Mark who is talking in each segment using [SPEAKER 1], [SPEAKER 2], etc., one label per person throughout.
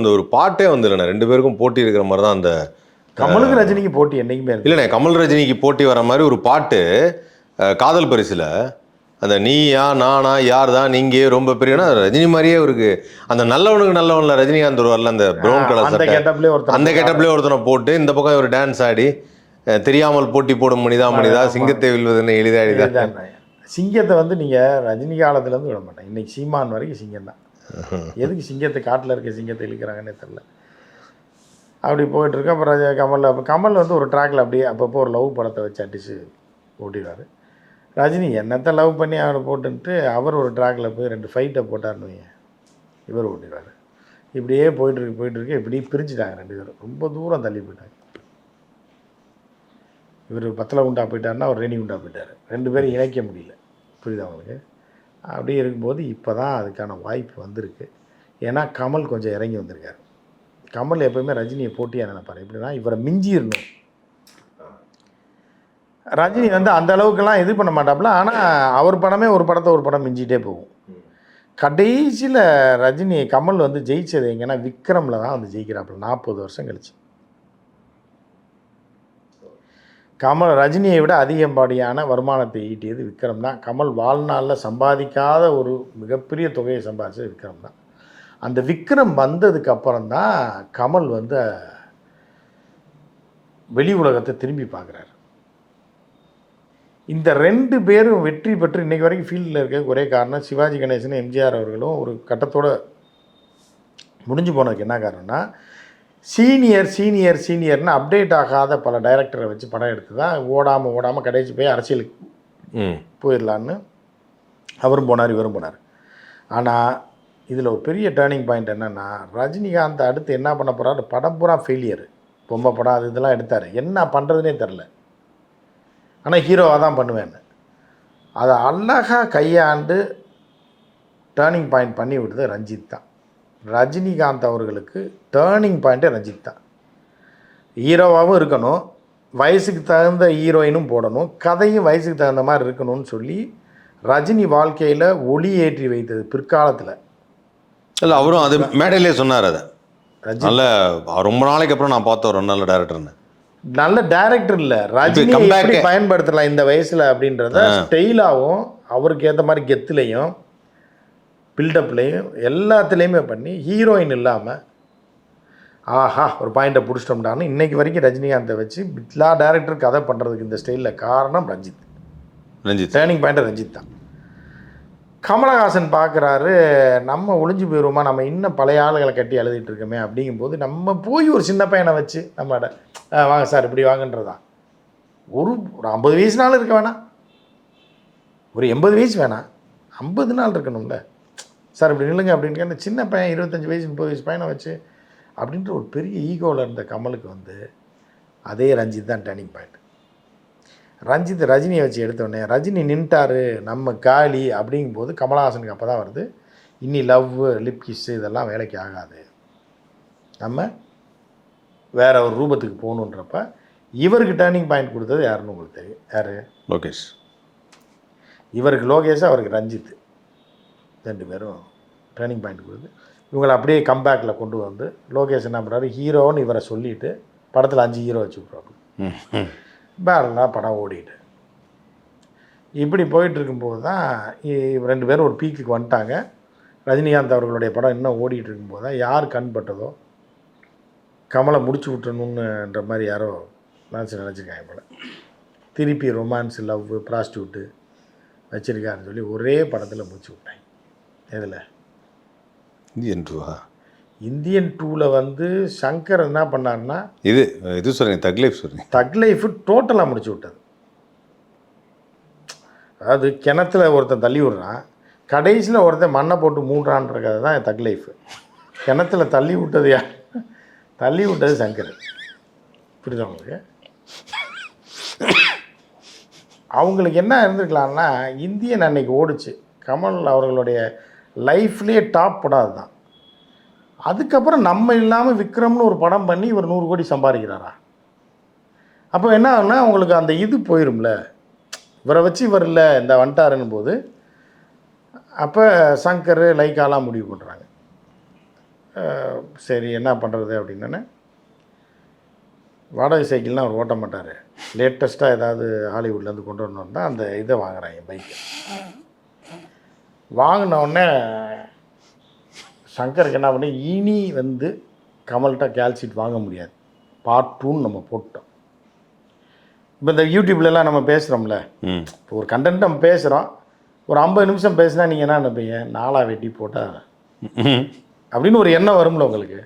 [SPEAKER 1] அந்த ஒரு பாட்டே வந்து இல்லைண்ணே ரெண்டு பேருக்கும் போட்டி இருக்கிற மாதிரி தான் அந்த
[SPEAKER 2] கமலுக்கு ரஜினிக்கு போட்டி என்னைக்குமே
[SPEAKER 1] இல்லைண்ணே கமல் ரஜினிக்கு போட்டி வர மாதிரி ஒரு பாட்டு காதல் பரிசுல. அந்த நீயா நானா யார் தான் நீங்க ரொம்ப பெரியனா ரஜினி மாதிரியே இருக்கு. அந்த நல்லவனுக்கு நல்லவன்ல ரஜினிகாந்த் ஒரு வரல அந்த ப்ரௌன் கலர்
[SPEAKER 2] அந்த
[SPEAKER 1] சட்டை. அந்த கெட்டப்லேயே ஒருத்தனை போட்டு இந்த பக்கம் ஒரு டான்ஸ் ஆடி தெரியாமல் போட்டி போடும் மனிதா மனிதா சிங்கத்தை வெல்வதுன்னு எளிதா எளிதா
[SPEAKER 2] இதுதான் சிங்கத்தை வந்து நீங்கள் ரஜினி காலத்துலேருந்து விட மாட்டேன். இன்னைக்கு சீமான் வரைக்கும் சிங்கம் தான். Uh-huh. எதுக்கு சிங்கத்தை காட்டில் இருக்க சிங்கத்தை இழுக்கிறாங்கன்னே தெரில அப்படி போயிட்டுருக்கு. அப்புறம் கமலில் கமல் அப்போ கமல் வந்து ஒரு ட்ராக்ல அப்படியே அப்பப்போ ஒரு லவ் படத்தை வச்சு அடிச்சு ஓட்டிடுவார். ரஜினி என்னத்தை லவ் பண்ணி அவரை போட்டுன்ட்டு அவர் ஒரு ட்ராக்ல போய் ரெண்டு ஃபைட்டை போட்டார்னு வைங்க. இவர் ஓட்டிடுவார். இப்படியே போயிட்டுருக்கு போயிட்டுருக்கு. இப்படியே பிரிஞ்சுட்டாங்க ரெண்டு பேரும். ரொம்ப தூரம் தள்ளி போயிட்டாங்க. இவர் பத்தலை குண்டா போயிட்டாருன்னா அவர் ரேணி குண்டா போயிட்டார். ரெண்டு பேரும் இணைக்க முடியல. புரியுதா அவங்களுக்கு அப்படி இருக்கும்போது இப்போ தான் அதுக்கான வாய்ப்பு வந்திருக்கு. ஏன்னா கமல் கொஞ்சம் இறங்கி வந்திருக்கார். கமல் எப்போயுமே ரஜினியை போட்டியாக நினைப்பார். எப்படின்னா இவரை மிஞ்சிடணும் ரஜினி வந்து அந்த அளவுக்குலாம் இது பண்ண மாட்டாப்புல. ஆனால் அவர் படமே ஒரு படத்தை ஒரு படம் மிஞ்சிட்டே போகும். கடைசியில் ரஜினி கமல் வந்து ஜெயிச்சது எங்கன்னா விக்ரமில் தான் வந்து ஜெயிக்கிறாப்புல. நாற்பது வருஷம் கழிச்சு. கமல் ரஜினியை விட அதிகப்படியான வருமானத்தை ஈட்டியது விக்ரம் தான். கமல் வாழ்நாளில் சம்பாதிக்காத ஒரு மிகப்பெரிய தொகையை சம்பாதிச்சது விக்ரம் தான். அந்த விக்ரம் வந்ததுக்கப்புறம் தான் கமல் வந்து வெளி உலகத்தை திரும்பி பார்க்குறாரு. இந்த ரெண்டு பேரும் வெற்றி பெற்று இன்றைக்கி வரைக்கும் ஃபீல்டில் இருக்க ஒரே காரணம் சிவாஜி கணேசன் எம்ஜிஆர் அவர்களும் ஒரு கட்டத்தோட முடிஞ்சு போனதுக்கு என்ன காரணம்னா சீனியர் சீனியர் சீனியர்னு அப்டேட் ஆகாத பல டைரக்டரை வச்சு படம் எடுத்து தான் ஓடாமல் ஓடாமல் கடைசி போய் அரசியலுக்கு
[SPEAKER 1] ம்.
[SPEAKER 2] போயிடலான்னு அவரும் போனார் இவரும் போனார். ஆனால் இதில் ஒரு பெரிய டேர்னிங் பாயிண்ட் என்னென்னா ரஜினிகாந்த் அடுத்து என்ன பண்ண போகிறாரு படம் பூரா ஃபெயிலியர் பொம்மை படம் அது இதெல்லாம் எடுத்தார். என்ன பண்ணுறதுனே தெரில ஆனால் ஹீரோவாக தான் பண்ணுவேன்னு. அதை அழகாக கையாண்டு டேர்னிங் பாயிண்ட் பண்ணி விட்டது ரஞ்சித் தான். ரஜினிகாந்த் அவர்களுக்கு டேர்னிங் பாயிண்ட்டே ரஞ்சித் தான். ஹீரோவாகவும் இருக்கணும். வயசுக்கு தகுந்த ஹீரோயினும் போடணும். கதையும் வயசுக்கு தகுந்த மாதிரி இருக்கணும்னு சொல்லி ரஜினி வாழ்க்கையில் ஒளி ஏற்றி வைத்தது பிற்காலத்தில்.
[SPEAKER 1] இல்லை அவரும் அது மேடையிலே சொன்னார் அதை.
[SPEAKER 2] ரஜினி
[SPEAKER 1] நல்ல ரொம்ப நாளைக்கு அப்புறம் நான் பார்த்த ஒரு நல்ல டேரக்டர்னு
[SPEAKER 2] நல்ல டேரக்டர் இல்லை. ரஜினி பயன்படுத்தலாம் இந்த வயசில் அப்படின்றத ஸ்டைலாகவும் அவருக்கு ஏற்ற மாதிரி கெத்துலையும் பில்டப்லேயும் எல்லாத்துலேயுமே பண்ணி ஹீரோயின் இல்லாமல் ஆஹா ஒரு பாயிண்ட்டை பிடிச்சிட்டோம்டான்னு இன்னைக்கு வரைக்கும் ரஜினிகாந்தை வச்சு எல்லா டேரக்டர் கதை பண்ணுறதுக்கு இந்த ஸ்டைலில் காரணம் ரஞ்சித்.
[SPEAKER 1] ரஞ்சித்.
[SPEAKER 2] டேர்னிங் பாயிண்ட் ரஞ்சித் தான். கமலஹாசன் பார்க்குறாரு நம்ம ஒளிஞ்சு போயிடுவோமா நம்ம இன்னும் பழைய ஆளுகளை கட்டி எழுதிட்டு இருக்கோமே அப்படிங்கும்போது நம்ம போய் ஒரு சின்ன பையனை வச்சு நம்மளோட "ஆ, வாங்க சார் இப்படி வாங்கன்றதான் ஒரு ஒரு ஐம்பது வயசுனாலும் இருக்க வேணாம். ஒரு எண்பது வயசு வேணாம். ஐம்பது நாள் இருக்கணும்ல. சார் இப்படி நில்லுங்க அப்படின்னு கேட்ட சின்ன பையன் இருபத்தஞ்சி வயசு முப்பது வயசு பையனை வச்சு அப்படின்ற ஒரு பெரிய ஈகோவில் இருந்த கமலுக்கு வந்து அதே ரஞ்சித் தான் டேர்னிங் பாயிண்ட் ரஞ்சித் ரஜினியை வச்சு எடுத்தோடனே ரஜினி நின்ட்டாரு நம்ம காலி அப்படிங்கும்போது கமலஹாசனுக்கு அப்போ தான் வருது இன்னி லவ் லிப் கிஸ் இதெல்லாம் வேலைக்கு ஆகாது. நம்ம வேற ஒரு ரூபத்துக்கு போகணுன்றப்ப இவருக்கு டேர்னிங் பாயிண்ட் கொடுத்தது யாருன்னு உங்களுக்கு தெரியும்? யார்?
[SPEAKER 1] லோகேஷ்.
[SPEAKER 2] இவருக்கு லோகேஷ் அவருக்கு ரஞ்சித். ரெண்டு பேரும் டேர்னிங் பாயிண்ட் கொடுத்து இவங்களை அப்படியே கம்பேக்கில் கொண்டு வந்து லோகேஷ் என்ன பண்ணுறாரு ஹீரோன்னு இவரை சொல்லிட்டு படத்தில் அஞ்சு ஹீரோ வச்சு
[SPEAKER 1] ம்
[SPEAKER 2] பேரலாக படம் ஓடிட்டு. இப்படி போயிட்டு இருக்கும்போது தான் ரெண்டு பேரும் ஒரு பீக்குக்கு வந்துட்டாங்க. ரஜினிகாந்த் அவர்களுடைய படம் இன்னும் ஓடிட்டு இருக்கும்போது தான் யார் கண் பட்டதோ கமலை முடிச்சு விட்டுறணுன்ற மாதிரி யாரோ நினச்சி நினச்சிருக்காங்க போல. திருப்பி ரொமான்ஸ் லவ் ப்ராஸ்டியூட்டு வச்சிருக்காருன்னு சொல்லி ஒரே படத்தில் முடிச்சு விட்டாங்க. எதில்?
[SPEAKER 1] இந்தியன் டூவா?
[SPEAKER 2] இந்தியன் டூவில் வந்து சங்கர் என்ன பண்ணாருன்னா
[SPEAKER 1] இது இது சொல்றீங்க தக் லைஃப் சொல்றீங்க.
[SPEAKER 2] தக் லைஃபு டோட்டலாக முடிச்சு விட்டது அதாவது கிணத்துல ஒருத்தன் தள்ளி விடுறான் கடைசியில் ஒருத்தன் மண்ணை போட்டு மூடுறான்ற கதை தான் தக் லைஃபு. கிணத்துல தள்ளி விட்டது யார்? தள்ளி விட்டது சங்கர். புரியுதா உங்களுக்கு? அவங்களுக்கு என்ன இருந்திருக்கலாம்னா இந்தியன் அன்னைக்கு ஓடுச்சு. கமல் அவர்களுடைய லைஃப்லேயே டாப் படாது தான் அதுக்கப்புறம் நம்ம இல்லாமல் விக்ரம்னு ஒரு படம் பண்ணி இவர் நூறு கோடி சம்பாதிக்கிறாரா? அப்போ என்ன ஆகுனா உங்களுக்கு அந்த இது போயிரும்ல. இவரை வச்சு இவர் இல்லை இந்த வந்துட்டாருன்னு போது அப்போ சங்கர் லைக்காலாம் முடிவு பண்ணுறாங்க சரி என்ன பண்ணுறது அப்படின்னே வாடகை சைக்கிள்லாம் அவர் ஓட்ட மாட்டார். லேட்டஸ்ட்டாக ஏதாவது ஹாலிவுட்லேருந்து கொண்டு வரணும் தான் அந்த இதை வாங்குறாங்க பைக்கை. வாங்கின உடனே சங்கருக்கு என்ன பண்ணி இனி வந்து கமல்கிட்ட கேல்சீட் வாங்க முடியாது. பார்ட் டூன்னு நம்ம போட்டோம். இப்போ இந்த யூடியூப்லலாம் நம்ம பேசுகிறோம்ல இப்போ ஒரு கண்டென்ட் நம்ம பேசுகிறோம் ஒரு ஐம்பது நிமிஷம் பேசினா நீங்கள் என்ன நினைப்பீங்க? நாளா வெட்டி போட்டால் அப்படின்னு ஒரு எண்ணம் வரும்ல உங்களுக்கு.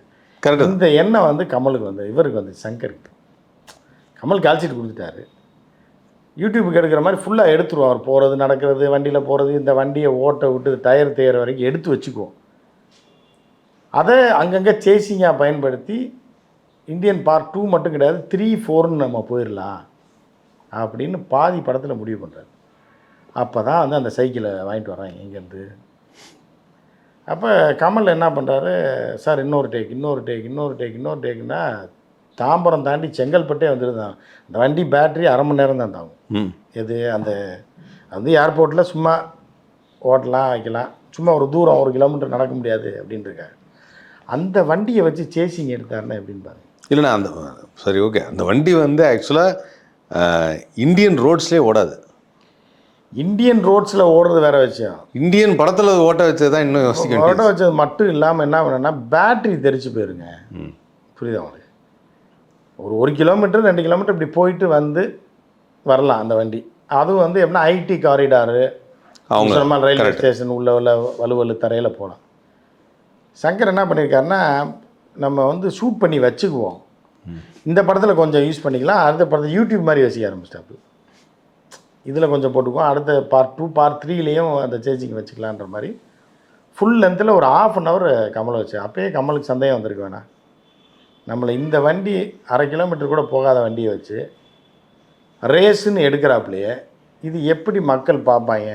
[SPEAKER 1] கரெக்டு
[SPEAKER 2] இந்த எண்ணம் வந்து கமலுக்கு வந்து இவருக்கு வந்து சங்கருக்கு. கமல் கால்ஷீட் கொடுத்துட்டாரு. யூடியூபுக்கு எடுக்கிற மாதிரி ஃபுல்லாக எடுத்துருவோம். அவர் போகிறது நடக்கிறது வண்டியில் போகிறது இந்த வண்டியை ஓட்ட விட்டு டயர் தேயிற வரைக்கும் எடுத்து வச்சுக்குவோம். அதை அங்கங்கே சேசிங்காக பயன்படுத்தி இந்தியன் பார்ட் டூ மட்டும் கிடையாது த்ரீ ஃபோர்னு நம்ம போயிடலாம் அப்படின்னு பாதி படத்தில் முடிவு பண்ணுறாரு அப்போ தான் வந்து அந்த சைக்கிளை வாங்கிட்டு வரேன் இங்கேருந்து. அப்போ கமல் என்ன பண்ணுறாரு சார் இன்னொரு டேக் இன்னொரு டேக் இன்னொரு டேக் இன்னொரு டேக்குன்னா தாம்பரம் தாண்டி செங்கல்பட்டே வந்துருந்தான். அந்த வண்டி பேட்டரி அரை மணி நேரம் தான் தாங்கும்.
[SPEAKER 1] ம்.
[SPEAKER 2] எது அந்த அது வந்து ஏர்போர்ட்டில் சும்மா ஓட்டலாம் வைக்கலாம் சும்மா ஒரு தூரம் ஒரு கிலோமீட்டர் நடக்க முடியாது அப்படின்ட்டுருக்காங்க அந்த வண்டியை வச்சு சேசிங் எடுத்தாருன்னா எப்படின்னு
[SPEAKER 1] இல்லைண்ணா அந்த சரி ஓகே. அந்த வண்டி வந்து ஆக்சுவலாக இந்தியன் ரோட்ஸ்லேயே ஓடாது.
[SPEAKER 2] இந்தியன் ரோட்ஸில் ஓடுறது வேற விஷயம்.
[SPEAKER 1] இந்தியன் படத்தில் ஓட்ட வச்சது தான் இன்னும் யோசிக்க.
[SPEAKER 2] ஓட்ட வச்சது மட்டும் இல்லாமல் என்ன பண்ணனா பேட்டரி தெரிச்சு போயிருங்க.
[SPEAKER 1] ம்.
[SPEAKER 2] புரியுதா உங்களுக்கு? ஒரு ஒரு கிலோமீட்டர் ரெண்டு கிலோமீட்டர் இப்படி போயிட்டு வந்து வரலாம் அந்த வண்டி. அதுவும் வந்து எப்படின்னா ஐடி காரிடாரு
[SPEAKER 1] அவங்க
[SPEAKER 2] ரயில்வே ஸ்டேஷன் உள்ள உள்ள வலுவலு தரையில் போகலாம் சங்கர் என்ன பண்ணியிருக்காருன்னா நம்ம வந்து ஷூட் பண்ணி வச்சுக்குவோம். இந்த படத்தில் கொஞ்சம் யூஸ் பண்ணிக்கலாம். அடுத்த படத்தில் யூடியூப் மாதிரி வச்சுக்க ஆரம்பிச்சிட்டாப்பு இதில் கொஞ்சம் போட்டுக்குவோம். அடுத்த பார்ட் டூ பார்ட் த்ரீலேயும் அந்த சேச்சிங் வச்சுக்கலான்ற மாதிரி. ஃபுல் லென்த்தில் ஒரு ஆஃப் அன் ஹவர் கமலை வச்சு அப்பயே கமலுக்கு சந்தேகம் வந்திருக்கு வேணாம். நம்மளை இந்த வண்டி அரை கிலோமீட்டர் கூட போகாத வண்டியை வச்சு ரேஸுன்னு எடுக்கிறாப்புலையே இது எப்படி மக்கள் பார்ப்பாங்க?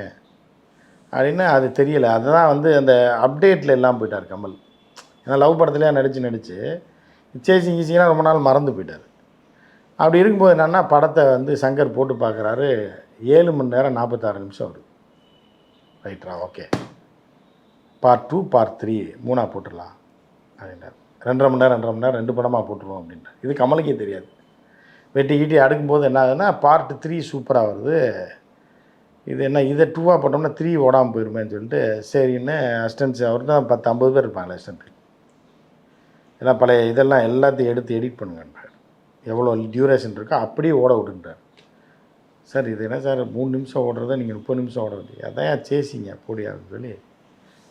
[SPEAKER 2] அப்படின்னு அது தெரியலை. அதுதான் வந்து அந்த அப்டேட்டில் எல்லாம் போயிட்டார் கமல். ஏன்னா லவ் படத்துலேயே நடித்து நடித்து சேசிங் ஈஸியாக ரொம்ப நாள் மறந்து போயிட்டார். அப்படி இருக்கும்போது என்னென்னா படத்தை வந்து சங்கர் போட்டு பார்க்குறாரு. ஏழு மணி நேரம் நாற்பத்தாறு நிமிஷம் வருது ரைட்ரா okay. Part two part three மூணாக போட்டுடலாம் அப்படின்றார். ரெண்டரை மணி நேரம் ரெண்டரை மணி நேரம் ரெண்டு படமாக போட்டுருவோம் அப்படின்ட்டு. இது கமலுக்கே தெரியாது. வெட்டி கீட்டி அடுக்கும்போது என்ன ஆகுதுன்னா பார்ட் த்ரீ சூப்பராக வருது. இது என்ன இதை டூவாக போட்டோம்னா த்ரீ ஓடாமல் போயிருமேன்னு சொல்லிட்டு சரின்னு அஸ்டன்ஸ் அவர் தான் பத்து ஐம்பது பேர் இருப்பாங்களே அசிஸ்டன்ட். ஏன்னா பழைய இதெல்லாம் எல்லாத்தையும் எடுத்து எடிட் பண்ணுங்கன்றார் எவ்வளோ டியூரேஷன் இருக்கோ அப்படியே ஓட விடுன்றார் சார் இது என்ன சார் மூணு நிமிஷம் ஓடுறத நீங்கள் முப்பது நிமிஷம் ஓடுறது? அதான் சேசிங்க போடியான்னு சொல்லி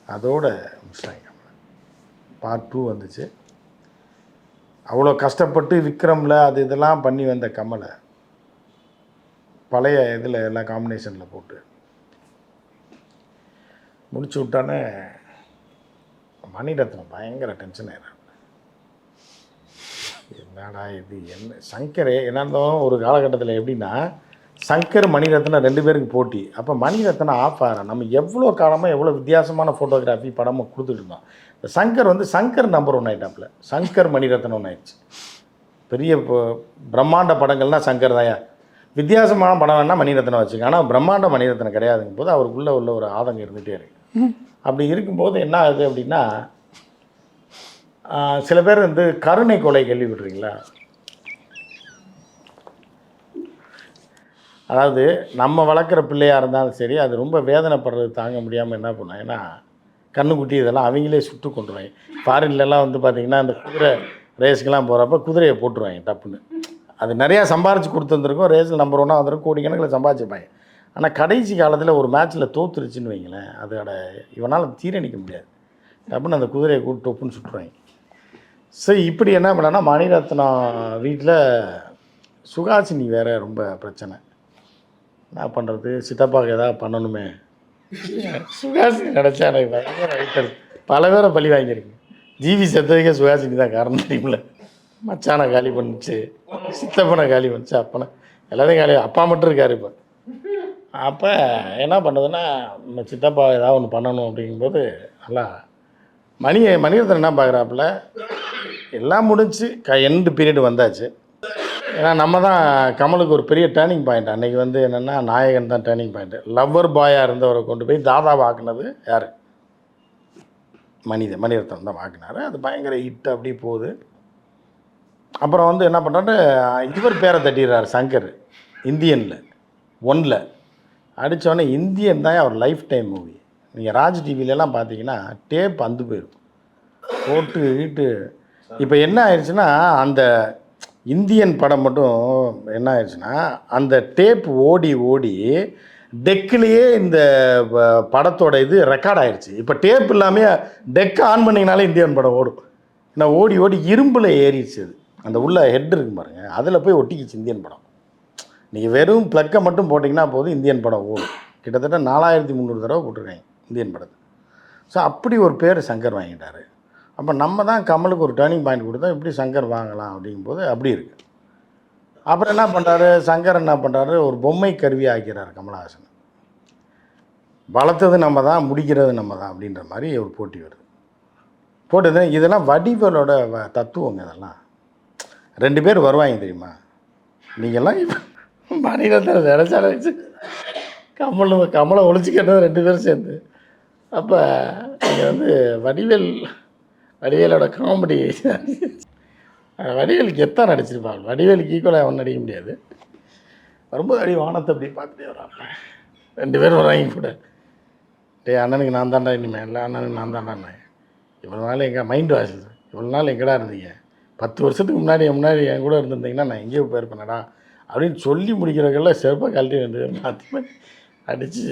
[SPEAKER 2] அதோட முடிச்சிட்டாங்க. பார்ட் டூ வந்துச்சு. அவ்வளோ கஷ்டப்பட்டு விக்ரமில் அது இதெல்லாம் பண்ணி வந்த கமலை பழைய இதில் எல்லாம் காம்பினேஷனில் போட்டு. முடிச்சு விட்டானே மணிரத்னம் பயங்கர டென்ஷன் ஆயிடுறாங்க என்னடா இது என்ன சங்கரே என்ன இருந்தாலும் ஒரு காலகட்டத்தில் எப்படின்னா சங்கர் மணிரத்னம் ரெண்டு பேருக்கு போட்டி. அப்போ மணிரத்னம் ஆஃப் ஆகிற நம்ம எவ்வளோ காலமாக எவ்வளோ வித்தியாசமான ஃபோட்டோகிராஃபி படமாக கொடுத்துட்டு இருந்தோம். இந்த சங்கர் வந்து சங்கர் நம்பர் ஒன் ஆயிட்டாப்புல. சங்கர் மணிரத்னம் ஒன்று ஆயிடுச்சு. பெரிய பிரம்மாண்ட படங்கள்னா சங்கர் தாயா வித்தியாசமான படம் வேணால் மணிரத்னம் வச்சுக்க. ஆனால் பிரம்மாண்ட மணிரத்னம் கிடையாதுங்கும் போது அவருக்குள்ளே உள்ள ஒரு ஆதங்கம் இருந்துகிட்டே இருக்கு. அப்படி இருக்கும்போது என்ன ஆகுது அப்படின்னா சில பேர் வந்து கருணை கொலை கேள்விப்பட்டிருக்கீங்களா? அதாவது நம்ம வளர்க்குற பிள்ளையாக இருந்தாலும் சரி அது ரொம்ப வேதனைப்படுறது தாங்க முடியாமல் என்ன பண்ணோம்? ஏன்னா கண்ணுக்குட்டி இதெல்லாம் அவங்களே சுட்டு கொண்டுருவாங்க ஃபாரின்லலாம் வந்து பார்த்திங்கன்னா அந்த குதிரை ரேஸுக்கெல்லாம் போகிறப்ப குதிரையை போட்டுருவாங்க டப்புன்னு. அது நிறையா சம்பாரித்து கொடுத்துருந்துருக்கோம். ரேஸில் நம்பர் ஒன்னாக வந்துருக்கும். கோடிக்கணக்கில் சம்பாதிச்சிருப்பாங்க ஆனால் கடைசி காலத்தில் ஒரு மேட்ச்சில் தோத்துருச்சுன்னு வைங்களேன் அதோட இவனால் தீரணிக்க முடியாது. டப்புன்னு அந்த குதிரையை கூட்டு டொப்புன்னு சுட்டுருவாங்க. சரி இப்படி என்ன பண்ணனா மணிரத்னம் வீட்டில் சுகாசினி வேறு ரொம்ப பிரச்சனை. என்ன பண்ணுறது சித்தப்பாவுக்கு ஏதாவது பண்ணணுமே. சுகாசினி நினச்சா எனக்கு ரைட்டர் பல பேரை பழி வாங்கியிருக்கு. ஜிவி செத்ததுக்கே சுகாசினி தான் காரணம் தெரியுமில்ல. மச்சானை காலி பண்ணுச்சு. சித்தப்பனை காலி பண்ணுச்சு. அப்பனை எல்லாத்தையும் காலி அப்பா மட்டும் இருக்கார் இப்போ. அப்போ என்ன பண்ணுறதுன்னா நம்ம சித்தப்பா ஏதாவது ஒன்று பண்ணணும் அப்படிங்கும்போது நல்லா மணி மணிரத்னம் என்ன பார்க்குறாப்புல எல்லாம் முடிஞ்சு க எண்டு பீரியட் வந்தாச்சு. ஏன்னா நம்ம தான் கமலுக்கு ஒரு பெரிய டேர்னிங் பாயிண்ட் அன்றைக்கி வந்து என்னென்னா நாயகன் தான் டேர்னிங் பாயிண்ட்டு லவ்வர் பாயாக இருந்தவரை கொண்டு போய் தாதாவை ஆக்குனது யார்? மனித மணிரத்னம் தான் ஆக்குனார் அது பயங்கர ஹிட் அப்படி போகுது. அப்புறம் வந்து என்ன பண்ணுறாரு இவர் பேரை தட்டிடுறாரு சங்கர். இந்தியனில் ஒன்ல. அடித்தோடனே இந்தியன் தான் அவர் லைஃப் டைம் மூவி நீங்கள் ராஜ் டிவிலெலாம் பார்த்தீங்கன்னா டேப் அந்து போயிடும் போட்டு ஈட்டு இப்போ என்ன ஆயிடுச்சுன்னா அந்த இந்தியன் படம் மட்டும் என்ன ஆயிடுச்சுன்னா அந்த டேப் ஓடி ஓடி டெக்கிலேயே இந்த ப- படத்தோட இது ரெக்கார்ட் ஆயிடுச்சு. இப்போ டேப் இல்லாமல் டெக் ஆன் பண்ணிங்கனாலே இந்தியன் படம் ஓடும். ஏன்னா ஓடி ஓடி இரும்பில் ஏறிடுச்சு அது. அந்த உள்ள ஹெட் இருக்கு பாருங்க. அதில் போய் ஒட்டிக்கிச்சு இந்தியன் படம். நீங்கள் வெறும் ப்ளக்கை மட்டும் போட்டிங்கன்னா போதும் இந்தியன் படம் ஓடும். கிட்டத்தட்ட நாலாயிரத்தி முந்நூறு தடவை போட்டிருக்காங்க இந்தியன் படத்தை. ஸோ அப்படி ஒரு பேர் சங்கர் வாங்கிட்டார். அப்போ நம்ம தான் கமலுக்கு ஒரு டேர்னிங் பாயிண்ட் கொடுத்தா எப்படி சங்கர் வாங்கலாம் அப்படிங்கும்போது அப்படி இருக்குது அப்புறம் என்ன பண்ணுறாரு சங்கர் என்ன பண்ணுறாரு ஒரு பொம்மை கருவி ஆக்கிறார் கமலஹாசன். வளர்த்தது நம்ம தான் முடிக்கிறது நம்ம தான் அப்படின்ற மாதிரி ஒரு போட்டி வருது. போட்டது இதெல்லாம் வடிவலோட வ- தத்துவங்க இதெல்லாம். ரெண்டு பேர் வருவாங்க தெரியுமா? நீங்கள்லாம் இப்போ மணிரத்னம் நினைச்சால வச்சு கமல் கமலை ஒழிச்சிக்கிட்டது ரெண்டு பேரும் சேர்ந்து. அப்போ நீங்கள் வந்து வடிவேல் வடிவேலோட காமெடி வடிவேலுக்கு எத்தான் நடிச்சிருப்பாள் வடிவேலுக்கு ஈக்குவலாக அவன் நடிக்க முடியாது. வரும்போது அடி வானத்தை அப்படி பார்த்துட்டே வராங்க. ரெண்டு பேரும் வராங்க கூட டேய் அண்ணனுக்கு நான் தாண்டா இனிமேல் இல்லை அண்ணனுக்கு நான் தாண்டாண்ணே இவ்வளோ நாள் எங்கள் மைண்ட் வாஷ் இவ்வளோ நாள் எங்கடா இருந்தீங்க? பத்து வருஷத்துக்கு முன்னாடி முன்னாடி என் கூட இருந்திருந்தீங்கன்னா நான் எங்கேயோ போயிருப்பேனடா அப்படின்னு சொல்லி முடிக்கிறவங்கெல்லாம் செருப்பாக கழட்டி ரெண்டு பேரும் மாற்றி அடிச்சு.